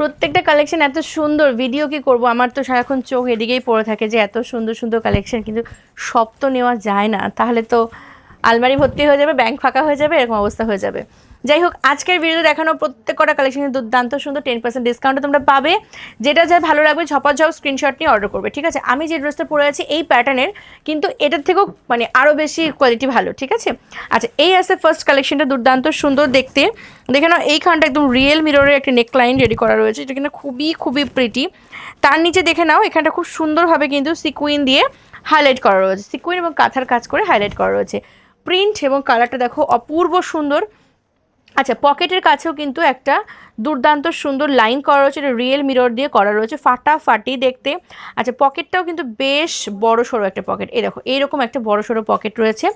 প্রত্যেকটা কালেকশন এত সুন্দর। ভিডিও কি করব? আমার তো সারাক্ষণ চোখ এদিকেই পড়ে থাকে যে এত সুন্দর সুন্দর কালেকশন কিন্তু সব তো নেওয়া যায় না। তাহলে তো আলমারি ভর্তি হয়ে যাবে ব্যাংক ফাঁকা হয়ে যাবে, এরকম অবস্থা হয়ে যাবে। যাই হোক, আজকের ভিডিও দেখানো প্রত্যেক কটা কালেকশন দুর্দান্ত সুন্দর টেন পার্সেন্ট ডিসকাউন্টে তোমরা পাবে। যেটা যা ভালো লাগবে ঝপা ঝপ স্ক্রিনশট নিয়ে অর্ডার করবে, ঠিক আছে? আমি যে ড্রেসটা পরে আছি, এই প্যাটার্নের কিন্তু এটার থেকেও মানে আরও বেশি কোয়ালিটি ভালো, ঠিক আছে? আচ্ছা এই আছে ফার্স্ট কালেকশনটা দুর্দান্ত সুন্দর দেখতে। দেখে নাও, এইখানটা একদম রিয়েল মিররের একটা নেকলাইন রেডি করা রয়েছে এটা কিন্তু খুবই খুবই প্রিটি তার নিচে দেখে নাও, এখানটা খুব সুন্দরভাবে কিন্তু সিকুইন দিয়ে হাইলাইট করা রয়েছে। সিকুইন এবং কাঁথার কাজ করে হাইলাইট করা রয়েছে। প্রিন্ট এবং কালারটা দেখো অপূর্ব সুন্দর। আচ্ছা পকেটের কাছেও কিন্তু একটা দুর্দান্ত সুন্দর লাইন করা রয়েছে, এটা রিয়েল মিরর দিয়ে করা রয়েছে, ফাটাফাটি দেখতে। আচ্ছা পকেটটাও কিন্তু বেশ বড় সড়ো একটা পকেট এই দেখো, এইরকম একটা বড় সড়ো পকেট রয়েছে।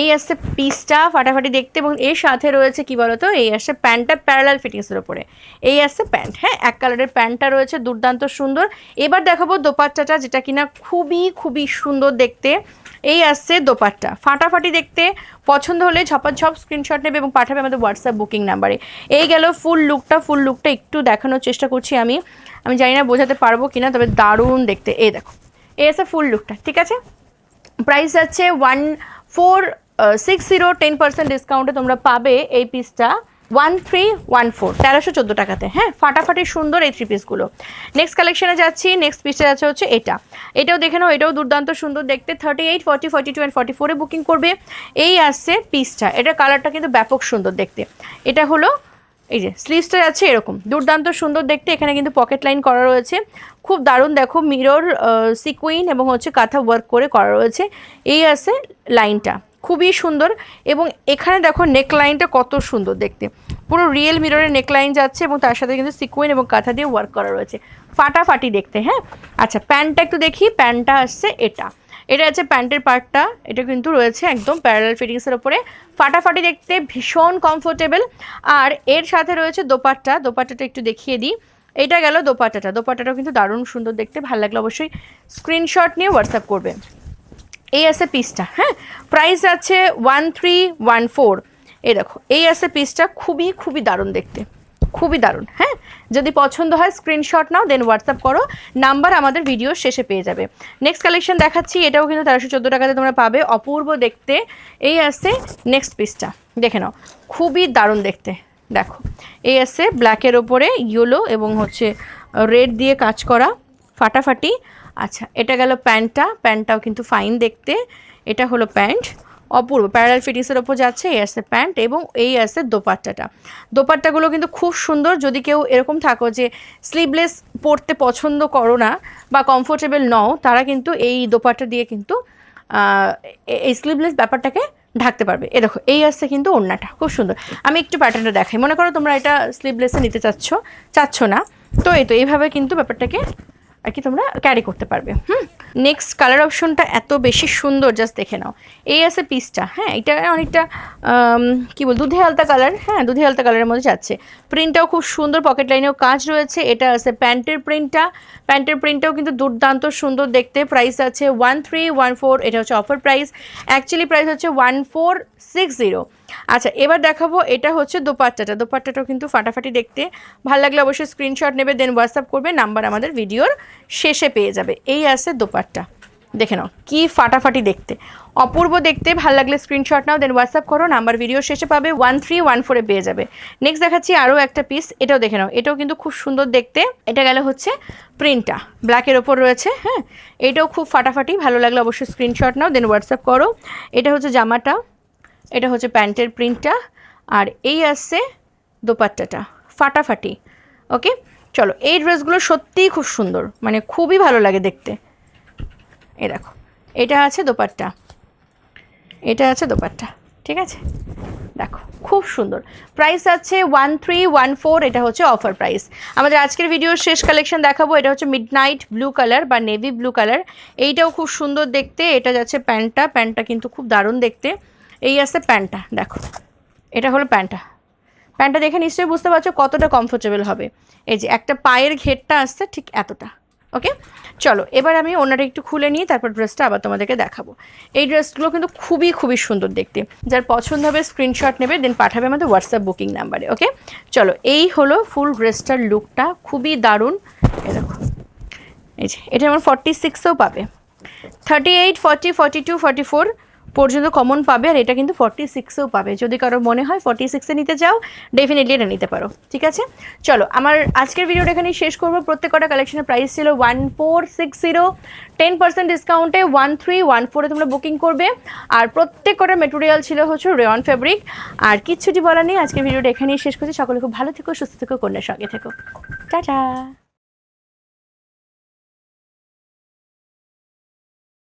এই আসছে পিসটা ফাটাফাটি দেখতে এবং এর সাথে রয়েছে কি বলতো? এই আসছে প্যান্টটা প্যারালাল ফিটিংসের উপরে। এই আসছে প্যান্ট হ্যাঁ এক কালারের প্যান্টটা রয়েছে, দুর্দান্ত সুন্দর। এবার দেখাবো দোপাট্টাটা, যেটা কিনা খুবই খুবই সুন্দর দেখতে। এই আসছে দোপাট্টা, ফাটাফাটি দেখতে। পছন্দ হলে ঝপাঝপ স্ক্রিনশট নেবে এবং পাঠাবে আমাদের হোয়াটসঅ্যাপ বুকিং নাম্বারে এই গেল ফুল লুকটা ফুল লুকটা একটু দেখানোর চেষ্টা করছি আমি। আমি জানি না বোঝাতে পারব কিনা, তবে দারুণ দেখতে। এই দেখো, এই আছে ফুল লুকটা, ঠিক আছে? প্রাইস আছে one four six zero ten percent ডিসকাউন্টে তোমরা পাবে এই পিসটা ওয়ান থ্রি ওয়ান ফোর তেরোশো চোদ্দ টাকাতে হ্যাঁ? ফাটাফাটি সুন্দর এই থ্রি পিসগুলো নেক্সট কালেকশনে যাচ্ছি নেক্সট পিসে যাচ্ছে হচ্ছে এটা। এটাও দেখে নাও, এটাও দুর্দান্ত সুন্দর দেখতে thirty eight forty forty two and forty ফোরে বুকিং করবে। এই আসছে পিসটা এটা কালারটা কিন্তু ব্যাপক সুন্দর দেখতে। এটা হলো এই যে স্লিভসটা যাচ্ছে এরকম। দুর্দান্ত সুন্দর দেখতে, এখানে কিন্তু পকেট লাইন করা রয়েছে। খুব দারুণ দেখো মিরর সিকুইন এবং হচ্ছে কাঁথা ওয়ার্ক করে করা রয়েছে এই আছে লাইনটা খুবই সুন্দর এবং এখানে দেখো নেক লাইনটা কত সুন্দর দেখতে। পুরো রিয়েল মিররের নেক লাইন যাচ্ছে এবং তার সাথে কিন্তু সিকুইন এবং কাঁথা দিয়ে ওয়ার্ক করা রয়েছে। ফাটাফাটি দেখতে হ্যাঁ? আচ্ছা প্যান্টটা একটু দেখি প্যান্টটা আসছে এটা। এটা আছে প্যান্টের পার্টটা এটা কিন্তু রয়েছে একদম প্যারালাল ফিটিংসের ওপরে। ফাটাফাটি দেখতে ভীষণ কমফোর্টেবল আর এর সাথে রয়েছে দোপাট্টা, দোপাট্টাটা একটু দেখিয়ে দিই। এটা গেল দোপাট্টাটা। দোপাট্টাটাও কিন্তু দারুণ সুন্দর দেখতে, ভালো লাগলে অবশ্যই স্ক্রিনশট নিয়ে হোয়াটসঅ্যাপ করবে। এই আছে পিসটা হ্যাঁ? প্রাইস আছে ওয়ান থ্রি ওয়ান ফোর এই দেখো, এই আছে পিসটা খুবই খুবই দারুণ দেখতে। খুবই দারুণ হ্যাঁ? যদি পছন্দ হয় স্ক্রিনশট নাও দেন হোয়াটসঅ্যাপ করো। নাম্বার আমাদের ভিডিও শেষে পেয়ে যাবে। নেক্সট কালেকশন দেখাচ্ছি, এটাও কিন্তু তেরোশো চোদ্দ টাকাতে তোমরা পাবে। অপূর্ব দেখতে। এই আছে নেক্সট পিসটা দেখে নাও। খুবই দারুণ দেখতে। দেখো। এই আছে ব্ল্যাকের ওপরে ইয়েলো এবং হচ্ছে রেড দিয়ে কাজ করা ফাটাফাটি। আচ্ছা এটা গেল প্যান্টটা। প্যান্টটাও কিন্তু ফাইন দেখতে। এটা হলো প্যান্ট। অপূর্ব প্যারাল ফিটিংসের ওপর যাচ্ছে এই আছে প্যান্ট এবং এই আছে দোপাট্টাটা। দোপাট্টাগুলো কিন্তু খুব সুন্দর, যদি কেউ এরকম থাকো যে স্লিভলেস পরতে পছন্দ করো না বা কমফোর্টেবল নও, তারা কিন্তু এই দোপাট্টা দিয়ে কিন্তু এই স্লিভলেস ব্যাপারটাকে ঢাকতে পারবে। এ দেখো, এই আসছে কিন্তু ওড়নাটা, খুব সুন্দর। আমি একটু প্যাটার্নটা দেখাই। মনে করো তোমরা এটা স্লিভলেসে নিতে চাচ্ছ চাচ্ছ না, তো এই তো, এইভাবে কিন্তু ব্যাপারটাকে আর কি তোমরা ক্যারি করতে পারবে। হুম? নেক্সট কালার অপশনটা এত বেশি সুন্দর জাস্ট দেখে নাও। এই আছে পিসটা হ্যাঁ এটা অনেকটা কি বল দুধে হালতা কালার হ্যাঁ দুধে হালতা কালারের মধ্যে যাচ্ছে। প্রিন্টটাও খুব সুন্দর পকেট লাইনেও কাজ রয়েছে, এটা আছে প্যান্টের প্রিন্টটা প্যান্টের প্রিন্টটাও কিন্তু দুর্দান্ত সুন্দর দেখতে প্রাইস আছে ওয়ান থ্রি ওয়ান ফোর এটা হচ্ছে অফার প্রাইস অ্যাকচুয়ালি প্রাইস হচ্ছে ওয়ান ফোর সিক্স জিরো আচ্ছা এবার দেখাবো, এটা হচ্ছে দোপাট্টাটা। দোপাট্টাটাও কিন্তু ফাটাফাটি দেখতে। ভালো লাগলে অবশ্যই স্ক্রিনশট নেবে দেন হোয়াটসঅ্যাপ করবে নাম্বার আমাদের ভিডিওর শেষে পেয়ে যাবে। এই আছে দোপাট্টা। দেখে নাও, কি ফাটাফাটি দেখতে। অপূর্ব দেখতে, ভালো লাগলে স্ক্রিনশট নাও দেন হোয়াটসঅ্যাপ করো নাম্বার ভিডিও শেষে পাবে ওয়ান থ্রি ওয়ান ফোরে পেয়ে যাবে। নেক্সট দেখাচ্ছি আরও একটা পিস এটাও দেখে নাও, এটাও কিন্তু খুব সুন্দর দেখতে। এটা গেল হচ্ছে প্রিন্টটা ব্ল্যাকের ওপর রয়েছে হ্যাঁ? এটাও খুব ফাটাফাটি, ভালো লাগলে অবশ্যই স্ক্রিনশট নাও দেন হোয়াটসঅ্যাপ করো। এটা হচ্ছে জামাটা, এটা হচ্ছে প্যান্টের প্রিন্টটা আর এই আসছে দোপাট্টাটা, ফাটাফাটি ওকে চলো, এই ড্রেসগুলো সত্যিই খুব সুন্দর মানে খুবই ভালো লাগে দেখতে। এ দেখো। এটা আছে দোপাট্টা। এটা আছে দোপাট্টা। ঠিক আছে? দেখো, খুব সুন্দর। প্রাইস আছে ওয়ান থ্রি ওয়ান ফোর এটা হচ্ছে অফার প্রাইস আমাদের আজকের ভিডিওর শেষ কালেকশন দেখাবো, এটা হচ্ছে মিড নাইট ব্লু কালার বা নেভি ব্লু কালার এইটাও খুব সুন্দর দেখতে, এটা যাচ্ছে প্যান্টটা। প্যান্টটা কিন্তু খুব দারুণ দেখতে। এই আছে প্যান্টটা, দেখো। এটা হলো প্যান্টটা। প্যান্টটা দেখে নিশ্চয়ই বুঝতে পারছ কতটা কমফোর্টেবল হবে। এই যে, একটা পায়ের ঘেরটা আসছে ঠিক এতটা। ওকে চলো, এবার আমি ওনাটা একটু খুলে নিয়ে তারপর ড্রেসটা আবার তোমাদেরকে দেখাবো। এই ড্রেসগুলো কিন্তু খুবই খুবই সুন্দর দেখতে। যার পছন্দ হবে স্ক্রিনশট নেবে দেন পাঠাবে আমাদের হোয়াটসঅ্যাপ বুকিং নাম্বারে ওকে চলো, এই হলো ফুল ড্রেসটার লুকটা খুবই দারুণ। দেখো, এই যে, এটা আমার ফর্টি সিক্সও পাবে। Thirty eight forty forty two forty four পর্যন্ত কমন পাবে আর এটা কিন্তু ফর্টি সিক্সেও পাবে। যদি কারোর মনে হয় ফর্টি সিক্সে নিতে চাও ডেফিনেটলি এটা নিতে পারো, ঠিক আছে? চলো, আমার আজকের ভিডিওটা এখানেই শেষ করব। প্রত্যেক কটা কালেকশনের প্রাইস ছিল one four six zero ten percent ডিসকাউন্টে ওয়ান থ্রি ওয়ান ফোরে তোমরা বুকিং করবে। আর প্রত্যেক কটা মেটেরিয়াল ছিল হচ্ছে রেয়ন ফেব্রিক আর কিচ্ছুটি বলার নেই, আজকের ভিডিওটা এখানেই শেষ করছি। সকলে খুব ভালো থেকো, সুস্থ থেকো, কন্যার সঙ্গে থেকো। টাটা!